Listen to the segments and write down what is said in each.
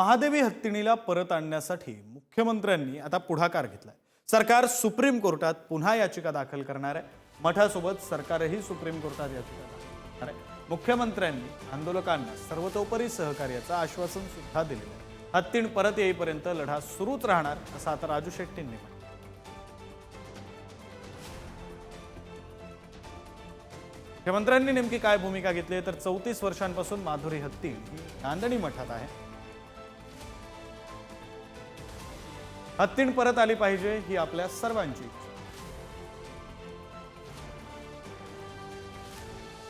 महादेवी हत्तीणीला परत आणण्यासाठी मुख्यमंत्र्यांनी आता पुढाकार घेतलाय. सरकार सुप्रीम कोर्टात पुन्हा याचिका दाखल करणार आहे. मठासोबत सरकारही सुप्रीम कोर्टात याचिका दाखल करणार आहे. मुख्यमंत्र्यांनी आंदोलकांना सर्वतोपरी सहकार्याचं आश्वासन सुद्धा दिलेलं आहे. हत्तीण परत येईपर्यंत लढा सुरूच राहणार असं आता राजू शेट्टींनी म्हटलं मुख्यमंत्र्यांनी नेमकी काय भूमिका घेतली तर चौतीस वर्षांपासून माधुरी हत्तीण ही नांदणी मठात आहे. हत्तीण परत आली पाहिजे ही आपल्या सर्वांची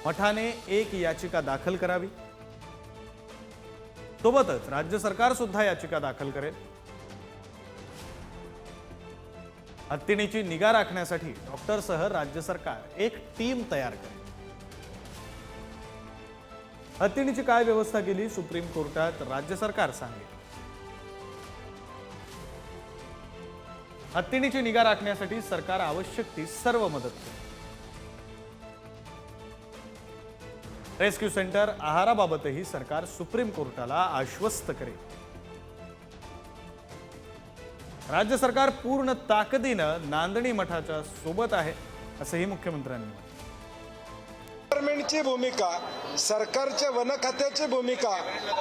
मठाने एक याचिका दाखल करावी. सोबतच राज्य सरकार सुद्धा याचिका दाखल करेल. हत्तीणीची निगा राखण्यासाठी डॉक्टरसह राज्य सरकार एक टीम तयार करेल. हत्तीणीची काय व्यवस्था केली सुप्रीम कोर्टात राज्य सरकार सांगेल. हत्तीणीची निगा राखण्यासाठी सरकार आवश्यक ती सर्व मदत करेल. रेस्क्यू सेंटर आहाराबाबतही सरकार सुप्रीम कोर्टाला आश्वस्त करेल. राज्य सरकार पूर्ण ताकदीनं नांदणी मठाच्या सोबत आहे असंही मुख्यमंत्र्यांनी म्हटलं. गव्हर्नमेंटची भूमिका सरकारच्या वन खात्याची भूमिका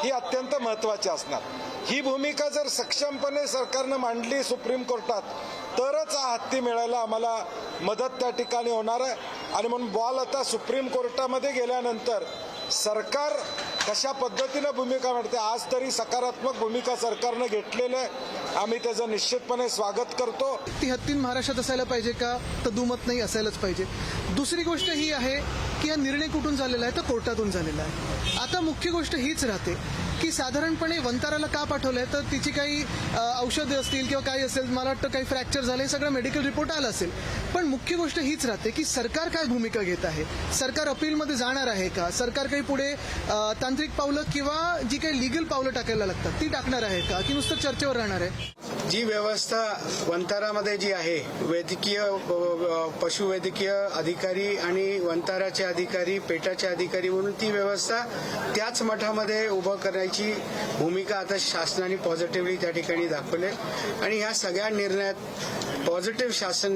ही अत्यंत महत्वाची असणार. ही भूमिका जर सक्षमपणे सरकारनं मांडली सुप्रीम कोर्टात तरच हा हत्ती मिळायला आम्हाला मदत त्या ठिकाणी होणार आहे. आणि म्हणून बॉल आता सुप्रीम कोर्टामध्ये गेल्यानंतर सरकार कशा पद्धतीनं भूमिका मांडते? आज तरी सकारात्मक भूमिका सरकारनं घेतलेलं आहे. आम्ही त्याचं निश्चितपणे स्वागत करतो. ती हत्तीन महाराष्ट्रात असायला पाहिजे का? तर दुमत नाही असायलाच पाहिजे. दुसरी गोष्ट ही आहे की हा निर्णय कुठून झालेला आहे? तर कोर्टातून झालेला आहे. आता मुख्य गोष्ट हीच राहते की साधारणपणे वंताराला का पाठवलंय? तर तिची काही औषधे असतील किंवा काही असेल मला वाटतं काही फ्रॅक्चर झाले सगळं मेडिकल रिपोर्ट आला असेल. पण मुख्य गोष्ट हीच राहते की सरकार काय भूमिका घेत आहे? सरकार अपीलमध्ये जाणार आहे का? सरकार काही पुढे तांत्रिक पावलं किंवा जी काही लिगल पावलं टाकायला लागतात ती टाकणार आहे का? की नुसतं चर्चेवर राहणार आहे? जी व्यवस्था वंतारामध्ये जी आहे वैद्यकीय पशुवैद्यकीय अधिकारी आणि वंताराचे अधिकारी पेटाचे अधिकारी म्हणून ती व्यवस्था त्याच मठामध्ये उभं करण्याची भूमिका आता शासनाने पॉझिटिव्हली त्या ठिकाणी दाखवली आहे. आणि ह्या सगळ्या निर्णयात पॉझिटिव्ह शासन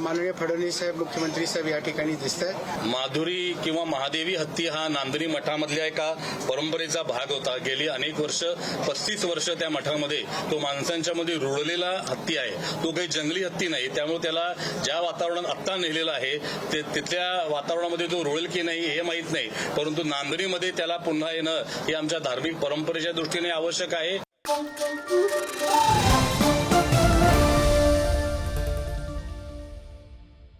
माननीय फडणवीस साहेब मुख्यमंत्री साहेब या ठिकाणी दिसत आहेत माधुरी किंवा महादेवी हत्ती हा नांदणी मठामधल्या एका परंपरेचा भाग होता गेली अनेक वर्ष पस्तीस वर्ष त्या मठामध्ये तो माणसांच्या मध्ये रुळलेला हत्ती आहे. तो काही जंगली हत्ती नाही. त्यामुळे त्याला ज्या वातावरणात आत्ता नेलेला आहे ते तिथल्या वातावरणामध्ये तो रुळेल की नाही हे माहीत नाही. परंतु नांदणीमध्ये त्याला पुन्हा येणं हे आमच्या धार्मिक परंपरेच्या दृष्टीने आवश्यक आहे.